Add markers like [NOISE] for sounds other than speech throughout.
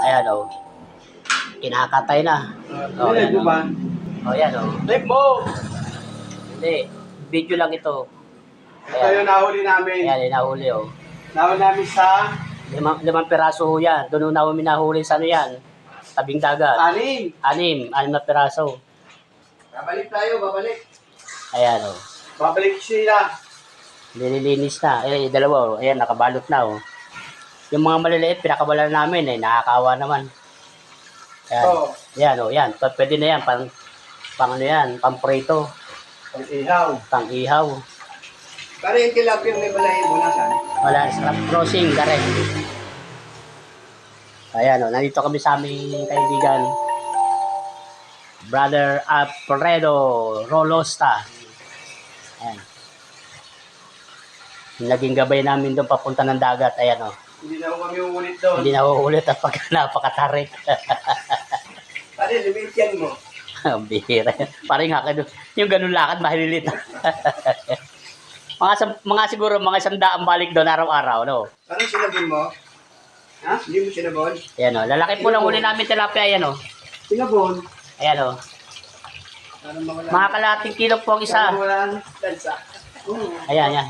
Ayan o. Kinakatay na. Oh, Live ayan, mo oh. ba? O yan o. Live mo! Hindi. Video lang ito. Ito yung nahuli namin. Ayan, inahuli o. Nahuli namin sa Limang, limang piraso ho yan. Doon na namin nahuli sa ano yan. Tabing dagat. anim. Anim. Anim na piraso. Babalik tayo, babalik. Ayan o. Babalik sila. Nililinis na. Eh, dalawa o. Ayan, nakabalot na o. Yung mga maliliit, pinakawala namin eh. Nakakawa naman. Ayan. Oo. Yan o, yan. P- Pwede na yan. Pang, pang ano yan. Pang prito. Ang ihaw. Pang ihaw. Pero yung tilapia may balay mo nasan? Wala, sa crossing, direct. Ayan o, nandito kami sa aming kaibigan. Brother Alfredo Rolosta. Ayan. Naging gabay namin doon papunta ng dagat. Ayan o. Hindi na ako kami uulit doon. Hindi na uulit at pag [LAUGHS] napakatarik. [LAUGHS] Pare, limit yan mo. Ang [LAUGHS] bihira. Parang nga kayo, yung ganun lakad, mahililit. mga, sam- mga siguro, mga isang daang balik doon araw-araw, no? Parang sinabon mo? Ha? Hindi mo sinabon? Ayan o, lalaki po lang uli namin tilapia, ayan o. Sinabon? Ayan o. Mga kalating kilo po ang isa. Hmm. Ayan,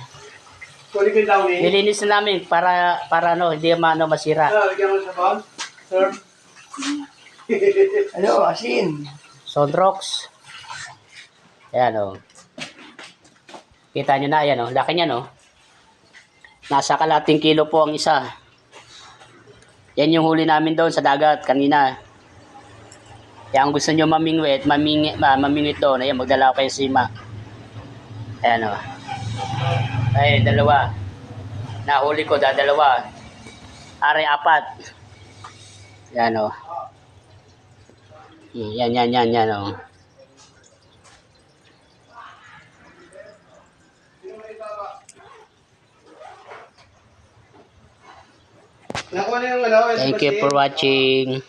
ayan. Kulit yung daw ni. Nilinis na namin para, para ano, hindi maano masira. Ah, lagyan mo sa sabon. Sir. [LAUGHS] ano, asin. Sondrox. Ayan o. Kita nyo na, ayan o. Laki niya, no? Nasa kalating kilo po ang isa. Yan yung huli namin doon sa dagat kanina. Kaya kung gusto nyo mamingwit, mamingit, ma, mamingwit doon, ayan, magdala ko kayo sima. Ayan o. Ay, dalawa. Nahuli ko, dadalawa. Are, apat. Yan o. Yan, yan, yan, yan o. Nakuha na yung ano. Thank you for watching.